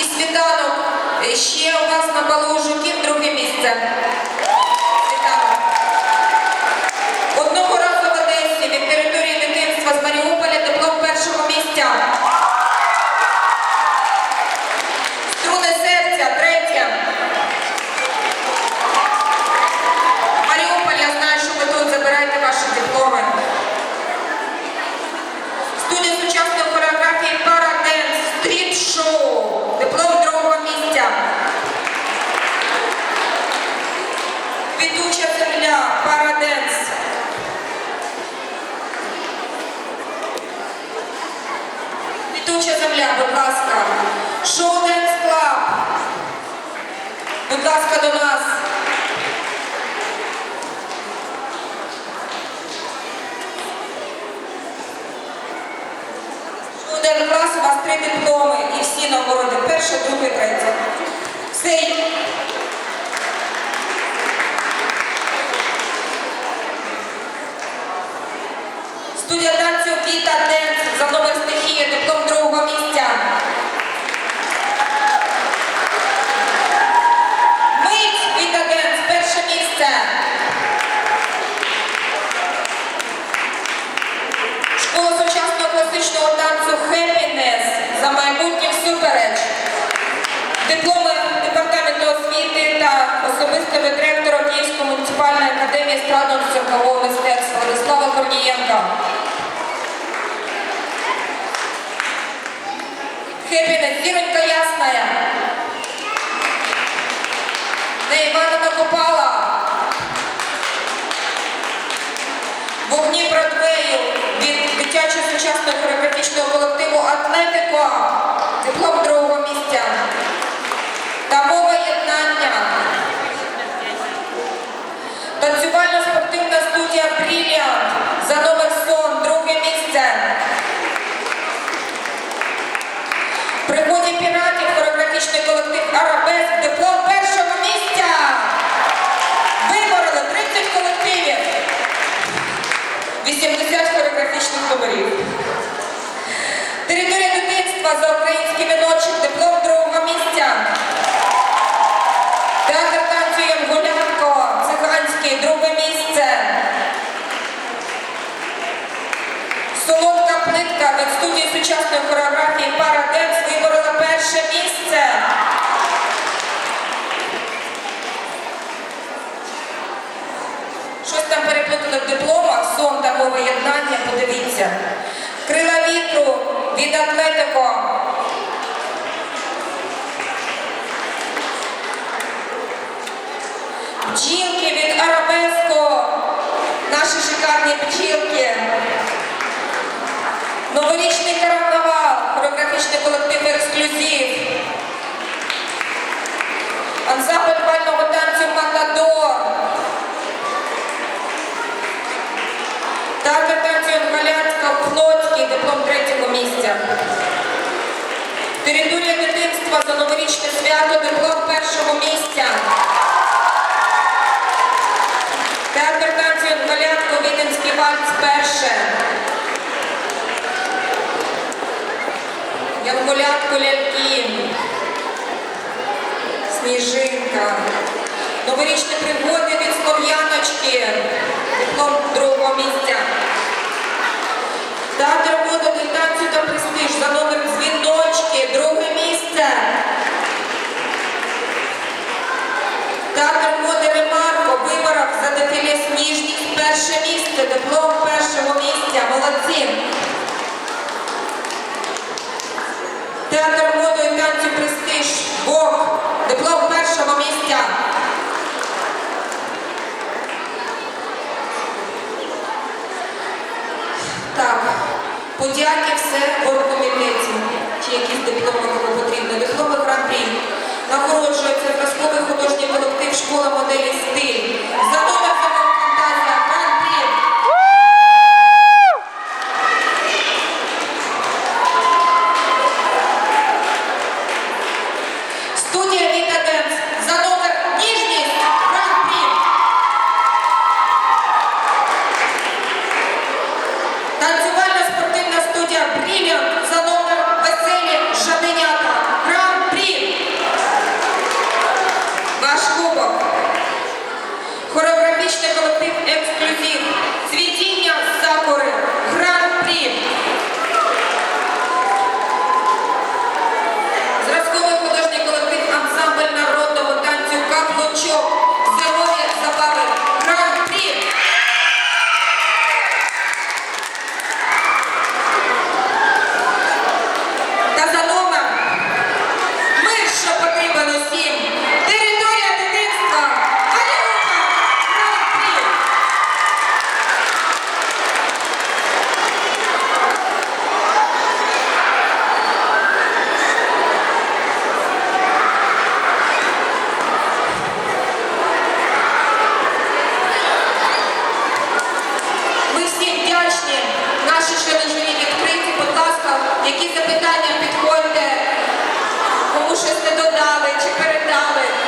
і світанок е, ще у вас на балу жуків друге місце. Ведуча земля, будь ласка. Шоу Денс Клаб. Будь ласка, до нас. Один клас, у вас три дипломи і всі нагороди. Перше, друге, третє. Все. Танцю Віта Денс за номер стихії, диплом другого Happiness, зіронька ясная. Хореографічний колектив Арабеск, диплом першого місця. Вибороли 30 колективів. 80 хореографічних номерів. Територія дитинства за український віночок, диплом другого місця. Театр танцю Янгулятко, циганський, друге місце. Солодка плитка від студії сучасної хореографії Параденс of the перше. Янголятко ляльки. Сніжинка. Новорічні пригоди від Слов'яночки. Диплом другого місця. Театр моди для та престиж за номером дзвіночки. як і все в оргкомітеті, чи якісь дипломи кому потрібні, дипломи гран-при. нагороджується зразковий художній колектив школа моделі стиль. передали, чи передали.